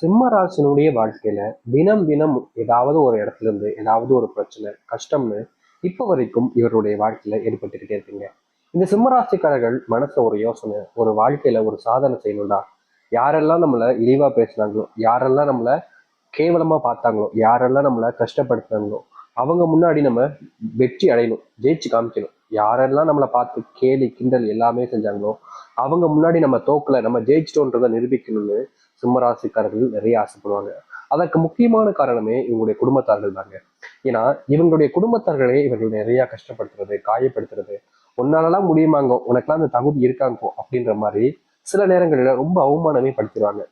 சிம்மராசினுடைய வாழ்க்கையில தினம் தினம் ஏதாவது ஒரு இடத்துல இருந்து ஏதாவது ஒரு பிரச்சனை கஷ்டம்னு இப்போ வரைக்கும் இவருடைய வாழ்க்கையில ஏற்பட்டுக்கிட்டே இருக்குங்க. இந்த சிம்மராசிக்காரர்கள் மனசுல ஒரு யோசனை ஒரு வாழ்க்கையில ஒரு சாதனை செய்யணும்டா. யாரெல்லாம் நம்மளை இழிவா பேசுனாங்களோ யாரெல்லாம் நம்மளை கேவலமா பார்த்தாங்களோ யாரெல்லாம் நம்மளை கஷ்டப்படுத்தினாங்களோ அவங்க முன்னாடி நம்ம வெற்றி அடையணும் ஜெயிச்சு காமிக்கணும். யாரெல்லாம் நம்மளை பார்த்து கேலி கிண்டல் எல்லாமே செஞ்சாங்களோ அவங்க முன்னாடி நம்ம தோக்கல நம்ம ஜெயிச்சிட்டோன்றதை நிரூபிக்கணும்னு சிம்மராசிக்காரர்கள் நிறைய ஆசைப்படுவாங்க. அதற்கு முக்கியமான காரணமே இவங்களுடைய குடும்பத்தார்கள் தாங்க. ஏன்னா இவங்களுடைய குடும்பத்தார்களே இவர்கள் நிறைய கஷ்டப்படுத்துறது காயப்படுத்துறது. உன்னாலலாம் முடியுமாங்க? உனக்கெல்லாம் அந்த தகுதி இருக்காங்கோ? அப்படின்ற மாதிரி சில நேரங்களில் ரொம்ப அவமானமே படுத்திடுவாங்க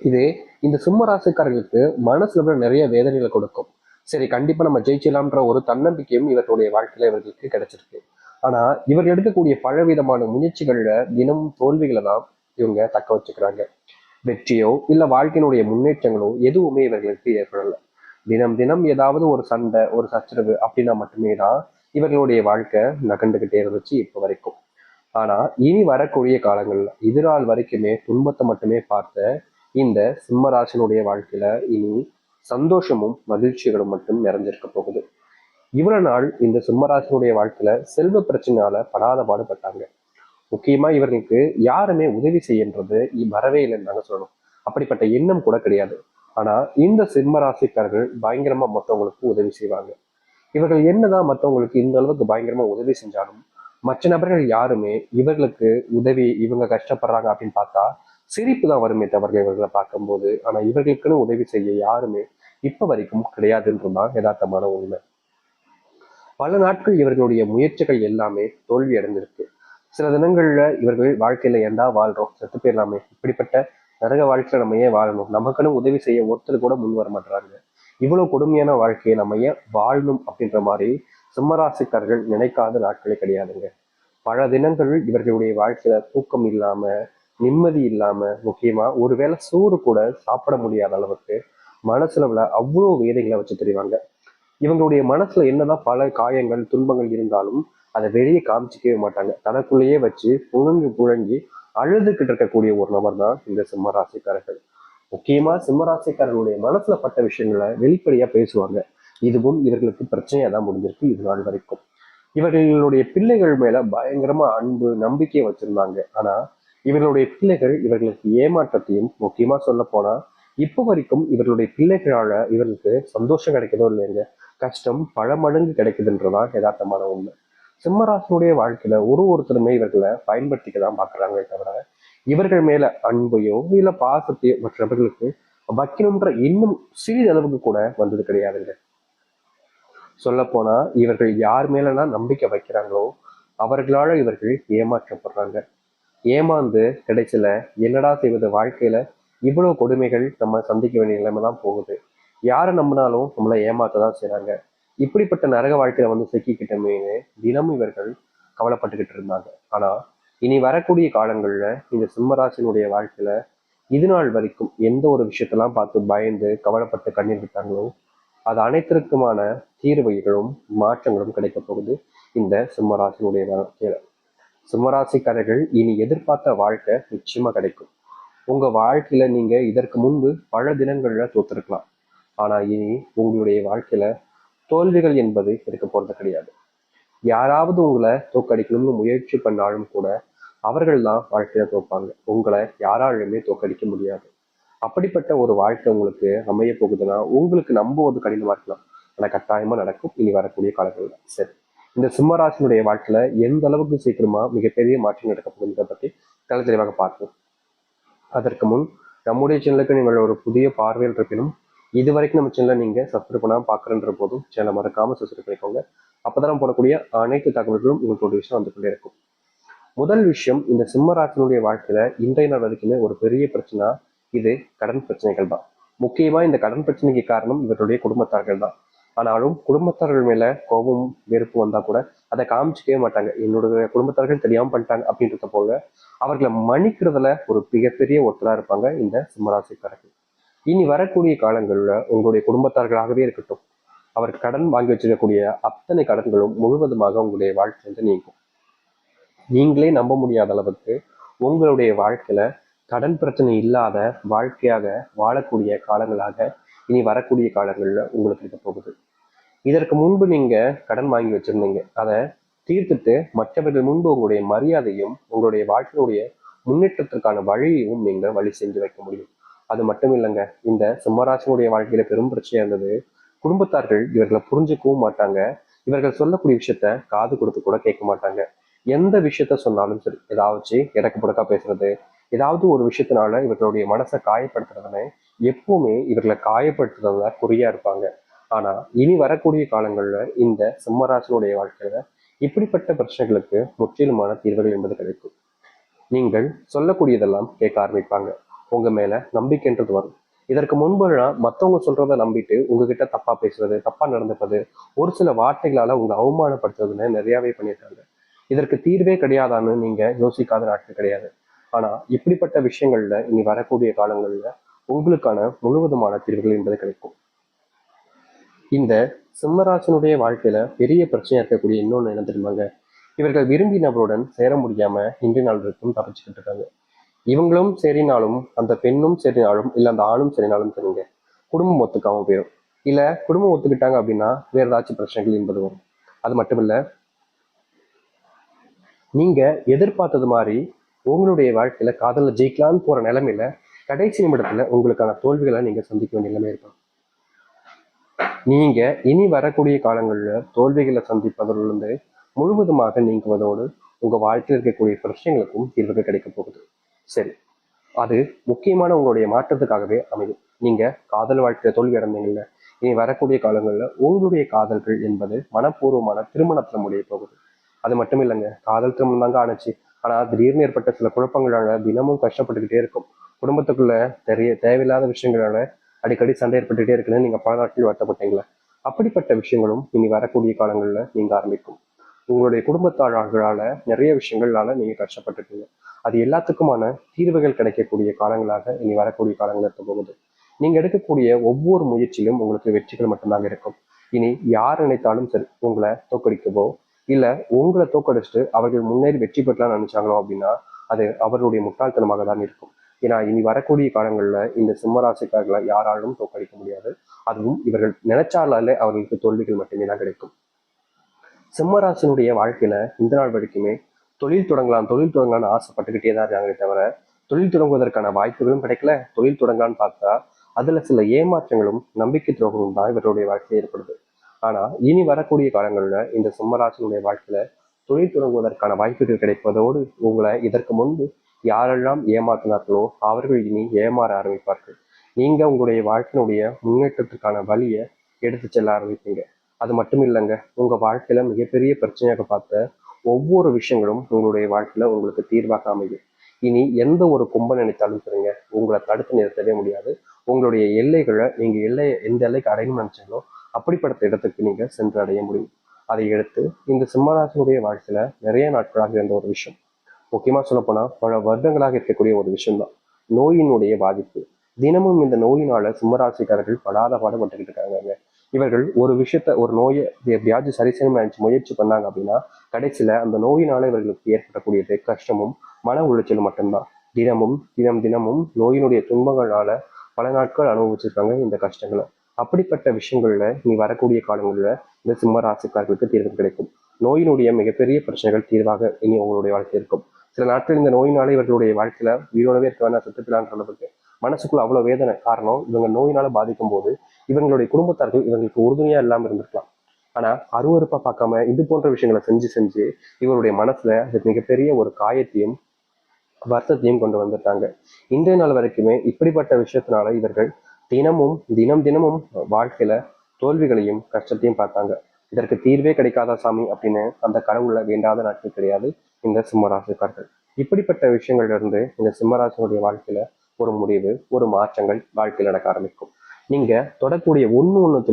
இது இந்த சிம்மராசிக்காரர்களுக்கு மனசுல நிறைய வேதனைகளை கொடுக்கும். சரி கண்டிப்பா நம்ம ஜெயிச்சலாம்ன்ற ஒரு தன்னம்பிக்கையும் இவர்களுடைய வாழ்க்கையில இவர்களுக்கு கிடைச்சிருக்கு. ஆனா இவர் எடுக்கக்கூடிய பலவிதமான முயற்சிகள்ல தினமும் தோல்விகளை தான் இவங்க தக்க வச்சுக்கிறாங்க. வெற்றியோ இல்ல வாழ்க்கையினுடைய முன்னேற்றங்களோ எதுவுமே இவர்களுக்கு ஏற்படல தினம் தினம் ஏதாவது ஒரு சண்டை ஒரு சச்சரவு அப்படின்னா மட்டுமே தான் இவர்களுடைய வாழ்க்கை நகண்டுகிட்டே இருந்துச்சு இப்போ வரைக்கும். ஆனா இனி வரக்கூடிய காலங்கள்ல இது நாள் வரைக்குமே துன்பத்தை மட்டுமே பார்த்த இந்த சிம்மராசனுடைய வாழ்க்கையில இனி சந்தோஷமும் மகிழ்ச்சிகளும் மட்டும் நிறைஞ்சிருக்க போகுது. இவ்வளவு நாள் இந்த சிம்மராசனுடைய வாழ்க்கையில செல்வ பிரச்சனையால படாத பாடுபட்டாங்க. முக்கியமா இவர்களுக்கு யாருமே உதவி செய்யன்றது வரவே இல்லைன்னு நாங்க சொல்லணும். அப்படிப்பட்ட எண்ணம் கூட கிடையாது. ஆனா இந்த சிம்மராசிக்காரர்கள் பயங்கரமா மற்றவங்களுக்கு உதவி செய்வாங்க. இவர்கள் என்னதான் மற்றவங்களுக்கு இந்த அளவுக்கு பயங்கரமா உதவி செஞ்சாலும் மற்ற நபர்கள் யாருமே இவர்களுக்கு உதவி இவங்க கஷ்டப்படுறாங்க அப்படின்னு பார்த்தா சிரிப்பு தான் வருமே தவிர இவர்களை பார்க்கும்போது. ஆனா இவர்களுக்குன்னு உதவி செய்ய யாருமே இப்ப வரைக்கும் கிடையாதுன்றதுதான் யதார்த்தமான உண்மை. பல நாட்கள் இவர்களுடைய முயற்சிகள் எல்லாமே தோல்வி அடைஞ்சிருக்கு சில தினங்கள்ல இவர்கள் வாழ்க்கையில ஏண்டா வாழ்றோம்? செத்து போயிடலாமே. இப்படிப்பட்ட நரக வாழ்க்கையில நம்ம ஏன் வாழணும்? நமக்குன்னு உதவி செய்ய ஒருத்தர் கூட முன் வர மாட்டாங்க இவ்வளவு கொடுமையான வாழ்க்கையை நம்ம ஏன் வாழணும் அப்படின்ற மாதிரி சிம்மராசிக்காரர்கள் நினைக்காத நாட்களே கிடையாதுங்க. பல தினங்கள் இவர்களுடைய வாழ்க்கையில தூக்கம் இல்லாம நிம்மதி இல்லாம முக்கியமா ஒருவேளை சோறு கூட சாப்பிட முடியாத அளவுக்கு மனசுல அவ்வளோ வேதைகளை வச்சு தெரிவாங்க. இவங்களுடைய மனசுல என்னதான் பல காயங்கள் துன்பங்கள் இருந்தாலும் அதை வெளியே காமிச்சிக்கவே மாட்டாங்க. தனக்குள்ளேயே வச்சு புழுங்கி புழங்கி அழுதுகிட்டு இருக்கக்கூடிய ஒரு நபர் தான் இந்த சிம்மராசிக்காரர்கள். முக்கியமா சிம்மராசிக்காரர்களுடைய மனசுல பட்ட விஷயங்களை வெளிப்படையா பேசுவாங்க. இதுவும் இவர்களுக்கு பிரச்சனையா தான் முடிஞ்சிருக்கு இது நாள் வரைக்கும். இவர்களுடைய பிள்ளைகள் மேல பயங்கரமா அன்பு நம்பிக்கையை வச்சிருந்தாங்க. ஆனா இவர்களுடைய பிள்ளைகள் இவர்களுக்கு ஏமாற்றத்தையும் முக்கியமா சொல்ல போனா இப்போ வரைக்கும் இவர்களுடைய பிள்ளைகளால இவர்களுக்கு சந்தோஷம் கிடைக்கதோ இல்லைங்க கஷ்டம் பல மடங்கு கிடைக்குதுன்றதான் யதார்த்தமான உண்மை. சிம்மராசனுடைய வாழ்க்கையில ஒரு ஒருத்தருமே இவர்களை பயன்படுத்திக்க தான் பாக்குறாங்களே தவிர இவர்கள் மேல அன்பையோ இல்ல பாசத்தையோ மற்றவர்களுக்கு வைக்கணும்ன்ற இன்னும் சிறிதளவுக்கு கூட வந்தது கிடையாதுங்க. சொல்ல போனா இவர்கள் யார் மேலனா நம்பிக்கை வைக்கிறாங்களோ அவர்களால இவர்கள் ஏமாற்றப்படுறாங்க. ஏமாந்து கிடைச்சல என்னடா செய்வது வாழ்க்கையில இவ்வளவு கொடுமைகள் நம்ம சந்திக்க வேண்டிய நிலைமை தான் போகுது. யாரை நம்பினாலும் நம்மளை ஏமாத்த தான் செய்கிறாங்க இப்படிப்பட்ட நரக வாழ்க்கையில வந்து சிக்கிக்கிட்டமேனு தினமும் இவர்கள் கவலைப்பட்டுக்கிட்டு இருந்தாங்க. ஆனா இனி வரக்கூடிய காலங்கள்ல இந்த சிம்மராசினுடைய வாழ்க்கையில இது நாள் வரைக்கும் எந்த ஒரு விஷயத்தெல்லாம் பார்த்து பயந்து கவலைப்பட்டு கண்ணீர் விட்டாங்களோ அது அனைத்திற்குமான தீர்வைகளும் மாற்றங்களும் கிடைக்க போகுது இந்த சிம்மராசினுடைய வாழ்க்கையில. சிம்மராசிக்காரர்கள் இனி எதிர்பார்த்த வாழ்க்கை நிச்சயமா கிடைக்கும். உங்க வாழ்க்கையில நீங்க இதற்கு முன்பு பல தினங்கள்ல தோத்துருக்கலாம். ஆனா இனி உங்களுடைய வாழ்க்கையில தோல்விகள் என்பது இருக்க போறது கிடையாது. யாராவது உங்களை தோக்கடிக்கணும்னு முயற்சி பண்ணாலும் கூட அவர்கள் தான் வாழ்க்கையில தோப்பாங்க உங்களை யாராலுமே தோக்கடிக்க முடியாது. அப்படிப்பட்ட ஒரு வாழ்க்கை உங்களுக்கு அமைய போகுதுன்னா உங்களுக்கு நம்புவது கடினமா இருக்கலாம். ஆனா கட்டாயமா நடக்கும். இனி வரக்கூடிய காலங்கள்ல. சரி. இந்த சிம்மராசினுடைய வாழ்க்கையில எந்த அளவுக்கு சீக்கிரமா மிகப்பெரிய மாற்றம் நடக்க போகுதுன்றதை பத்தி தலை தெளிவாக பார்ப்போம். அதற்கு முன் நம்முடைய சேனலுக்கு நீங்கள் ஒரு புதிய பார்வையில் இருப்பினும் இது வரைக்கும் நம்ம சேனலை நீங்க சப்ஸ்கிரைப் பண்ணாமல் பார்க்குறன்ற போதும் சேனலை மறக்காம சப்ஸ்கிரைப் பண்ணிக்கோங்க. அப்பதான் தான் போடக்கூடிய அனைத்து தகவல்களும் உங்களுக்கு விஷயம் வந்து கொண்டே இருக்கும். முதல் விஷயம் இந்த சிம்மராசனுடைய வாழ்க்கையில இன்றைய நாள் வரைக்குமே ஒரு பெரிய பிரச்சனை இது கடன் பிரச்சனைகள் தான். முக்கியமா இந்த கடன் பிரச்சனைக்கு காரணம் இவருடைய குடும்பத்தார்கள் தான். ஆனாலும் குடும்பத்தார்கள் மேல கோபம் வெறுப்பு வந்தா கூட அதை காமிச்சிக்கவே மாட்டாங்க. என்னுடைய குடும்பத்தார்கள் தெரியாமல் பண்ணிட்டாங்க அப்படின்றத போல அவர்களை மன்னிக்கிறதுல ஒரு மிகப்பெரிய ஒருத்தராக இருப்பாங்க இந்த சிம்மராசிக்காரர்கள். இனி வரக்கூடிய காலங்களில் உங்களுடைய குடும்பத்தார்களாகவே இருக்கட்டும் அவர் கடன் வாங்கி வச்சிருக்கக்கூடிய அத்தனை கடன்களும் முழுவதுமாக உங்களுடைய வாழ்க்கையிலிருந்து நீங்கும். நீங்களே நம்ப முடியாத அளவுக்கு உங்களுடைய வாழ்க்கையில கடன் பிரச்சனை இல்லாத வாழ்க்கையாக வாழக்கூடிய காலங்களாக இனி வரக்கூடிய காலங்களில் உங்களுக்கு இருக்க போகுது. இதற்கு முன்பு நீங்க கடன் வாங்கி வச்சிருந்தீங்க. அதை தீர்த்துட்டு மற்றவர்கள் முன்பு உங்களுடைய மரியாதையும் உங்களுடைய வாழ்க்கையுடைய முன்னேற்றத்திற்கான வழியையும் நீங்க வழி செஞ்சு வைக்க முடியும். அது மட்டும் இல்லைங்க. இந்த சிம்மராசனுடைய வாழ்க்கையில பெரும் பிரச்சனையா இருந்தது. குடும்பத்தார்கள் இவர்களை புரிஞ்சுக்கவும் மாட்டாங்க. இவர்கள் சொல்லக்கூடிய விஷயத்த காது கொடுத்து கூட கேட்க மாட்டாங்க. எந்த விஷயத்த சொன்னாலும் சரி ஏதாவது இடக்கு புடக்கா பேசுறது ஏதாவது ஒரு விஷயத்தினால இவர்களுடைய மனசை காயப்படுத்துறதுன்னு எப்பவுமே இவர்களை காயப்படுத்துறதுல குறியா இருப்பாங்க. ஆனா இனி வரக்கூடிய காலங்கள்ல இந்த சிம்மராசனுடைய வாழ்க்கையில இப்படிப்பட்ட பிரச்சனைகளுக்கு முற்றிலுமான தீர்வுகள் என்பது கிடைக்கும். நீங்கள் சொல்லக்கூடியதெல்லாம் கேட்க ஆரம்பிப்பாங்க. உங்க மேல நம்பிக்கைன்றது வரும். இதற்கு முன்பெல்லாம் மத்தவங்க சொல்கிறத நம்பிட்டு உங்ககிட்ட தப்பா பேசுறது தப்பா நடந்துப்பது ஒரு சில வார்த்தைகளால உங்களை அவமானப்படுத்துறதுன்னு நிறையாவே பண்ணியிருக்காங்க. இதற்கு தீர்வே கிடையாதான்னு நீங்க யோசிக்காத நாட்கள் கிடையாது. ஆனா இப்படிப்பட்ட விஷயங்கள்ல இனி வரக்கூடிய காலங்கள்ல உங்களுக்கான முழுவதுமான தீர்வுகள் என்பது கிடைக்கும். இந்த சிம்மராசனுடைய வாழ்க்கையில பெரிய பிரச்சனையா இருக்கக்கூடிய இன்னொன்னு என்ன தெரியுமாங்க? இவர்கள் விரும்பினவருடன் சேர முடியாம இன்றைய நாள் வரைக்கும் தப்பிச்சுக்கிட்டு இருக்காங்க. இவங்களும் சரினாலும் அந்த பெண்ணும் சரினாலும் இல்ல அந்த ஆணும் சரினாலும் சரிங்க. குடும்பம் ஒத்துக்காம போயிடும் இல்ல குடும்பம் ஒத்துக்கிட்டாங்க அப்படின்னா வேற ஏதாச்சும் பிரச்சனைகள் என்பது வரும். அது மட்டும் இல்ல நீங்க எதிர்பார்த்தது மாதிரி உங்களுடைய வாழ்க்கையில காதல ஜெயிக்கலான்னு போற நிலைமையில கடைசி நிமிடத்துல உங்களுக்கான தோல்விகளை நீங்க சந்திக்க வேண்டிய நிலைமை இருக்கும். நீங்க இனி வரக்கூடிய காலங்களில் தோல்விகளை சந்திப்பதிலிருந்து முழுவதுமாக நீங்குவதோடு உங்க வாழ்க்கையில் இருக்கக்கூடிய பிரச்சனைகளுக்கும் தீர்வுகள் கிடைக்க போகுது. சரி. அது முக்கியமான உங்களுடைய மாற்றத்துக்காகவே அமையும். நீங்க காதல் வாழ்க்கையில தோல்வி அடைந்தீங்கல்ல இனி வரக்கூடிய காலங்களில் உங்களுடைய காதல்கள் என்பது மனப்பூர்வமான திருமணத்தில் முடிய போகுது. அது மட்டும் இல்லைங்க காதல் திருமணம் தாங்க ஆணுச்சு. ஆனால் திடீர்னு ஏற்பட்ட சில குழப்பங்களால தினமும் கஷ்டப்பட்டுக்கிட்டே இருக்கும். குடும்பத்துக்குள்ள தெரிய தேவையில்லாத விஷயங்களால அடிக்கடி சண்டை ஏற்பட்டுக்கிட்டே இருக்குன்னு நீங்க பல நாட்கள் வருத்தப்பட்டீங்களா. அப்படிப்பட்ட விஷயங்களும் இனி வரக்கூடிய காலங்களில் நீங்க ஆரம்பிக்கும். உங்களுடைய குடும்பத்தாளர்களால நிறைய விஷயங்களால நீங்க கஷ்டப்பட்டுருக்கீங்க. அது எல்லாத்துக்குமான தீர்வுகள் கிடைக்கக்கூடிய காலங்களாக இனி வரக்கூடிய காலங்கள் இருக்க போகுது. நீங்க எடுக்கக்கூடிய ஒவ்வொரு முயற்சியிலும் உங்களுக்கு வெற்றிகள் மட்டும்தாங்க இருக்கும். இனி யார் நினைத்தாலும் சரி உங்களை தோக்கடிக்கவோ இல்ல உங்களை தோக்கடிச்சுட்டு அவர்கள் முன்னேறி வெற்றி பெற்றலாம் நினைச்சாங்களோ அப்படின்னா அது அவர்களுடைய முட்டாள்தனமாக தான் இருக்கும். ஏன்னா இனி வரக்கூடிய காலங்களில் இந்த சிம்மராசிக்காரர்களை யாராலும் தோக்கடிக்க முடியாது. அதுவும் இவர்கள் நினைச்சாலே அவர்களுக்கு தோல்விகள் மட்டுமே தான் கிடைக்கும். சிம்மராசினுடைய வாழ்க்கையில இந்த நாள் வரைக்குமே தொழில் தொடங்கலாம் தொழில் தொடங்கலாம்னு ஆசைப்பட்டுக்கிட்டே தான் இருக்காங்களே தவிர தொழில் தொடங்குவதற்கான வாய்ப்புகளும் கிடைக்கல. தொழில் தொடங்கலான்னு பார்த்தா அதில் சில ஏமாற்றங்களும் நம்பிக்கை துரோகமும் தான் இவருடைய வாழ்க்கையில் ஏற்படுது. ஆனால் இனி வரக்கூடிய காலங்களில் இந்த சிம்மராசினுடைய வாழ்க்கையில் தொழில் தொடங்குவதற்கான வாய்ப்புகள் கிடைப்பதோடு உங்களை இதற்கு முன்பு யாரெல்லாம் ஏமாற்றினார்களோ அவர்கள் இனி ஏமாற ஆரம்பிப்பார்கள். நீங்க உங்களுடைய வாழ்க்கையினுடைய முன்னேற்றத்துக்கான வழியை எடுத்து செல்ல ஆரம்பிப்பீங்க. அது மட்டும் இல்லைங்க உங்க வாழ்க்கையில மிகப்பெரிய பிரச்சனையாக பார்த்த ஒவ்வொரு விஷயங்களும் உங்களுடைய வாழ்க்கையில உங்களுக்கு தீர்வாக அமையும். இனி எந்த ஒரு கும்ப நினைத்தாலும் சரிங்க உங்களை தடுத்து நிறுத்தவே முடியாது. உங்களுடைய எல்லைகளை நீங்க எல்லையை எந்த எல்லைக்கு அடையணும்னு நினைச்சீங்களோ அப்படிப்பட்ட இடத்துக்கு நீங்க சென்று அடைய முடியும். அதை எடுத்து இந்த சிம்மராசனுடைய வாழ்க்கையில நிறைய நாட்களாக இருந்த ஒரு விஷயம். முக்கியமா சொல்ல போனா பல வருடங்களாக இருக்கக்கூடிய ஒரு விஷயம்தான். நோயினுடைய பாதிப்பு. தினமும் இந்த நோயினால சிம்மராசிக்காரர்கள் படாத பாடுபட்டுக்கிட்டு இருக்காங்க இவர்கள் ஒரு விஷயத்த ஒரு நோயை எப்படியாச்சும் சரி செய்யணும்னு நினைச்சு முயற்சி பண்ணாங்க அப்படின்னா கடைசியில அந்த நோயினால இவர்களுக்கு ஏற்படக்கூடியது கஷ்டமும் மன உளைச்சலும் மட்டும்தான். தினமும் தினம் தினமும் நோயினுடைய துன்பங்களால பல நாட்கள் அனுபவிச்சிருக்காங்க இந்த கஷ்டங்களை. அப்படிப்பட்ட விஷயங்கள்ல நீ வரக்கூடிய காலங்களில் இந்த சிம்ம ராசிக்காரர்களுக்கு தீர்வு கிடைக்கும். நோயினுடைய மிகப்பெரிய பிரச்சனைகள் தீர்வாக இனி உங்களுடைய வாழ்க்கை இருக்கும். சில நாட்கள் இந்த நோயினால இவர்களுடைய வாழ்க்கையில உயிரோடவே இருக்க வேண்டாம் செத்துக்கலான்ற அளவுக்கு. மனசுக்குள்ள அவ்வளவு வேதனை காரணம் இவங்க நோயினால பாதிக்கும் போது இவங்களுடைய குடும்பத்தார்கள் இவங்களுக்கு உறுதுணையா இல்லாம இருந்திருக்கலாம். ஆனா அருவறுப்பா பார்க்காம இது போன்ற விஷயங்களை செஞ்சு செஞ்சு இவருடைய மனசுல அது மிகப்பெரிய ஒரு காயத்தையும் வருத்தத்தையும் கொண்டு வந்துட்டாங்க. இன்றைய நாள் வரைக்குமே இப்படிப்பட்ட விஷயத்தினால இவர்கள் தினமும் தினம் தினமும் வாழ்க்கையில தோல்விகளையும் கஷ்டத்தையும் பார்த்தாங்க. இதற்கு தீர்வே கிடைக்காத சாமி அப்படின்னு அந்த கடவுளை வேண்டாத நாட்கள் கிடையாது. இந்த சிம்மராசிக்காரர்கள். இப்படிப்பட்ட விஷயங்கள்ல இருந்து இந்த சிம்மராசனுடைய வாழ்க்கையில ஒரு முடிவு ஒரு மாற்றங்கள் வாழ்க்கையில் நடக்க ஆரம்பிக்கும். நீங்க தொடக்கூடிய ஒண்ணு ஒண்ணு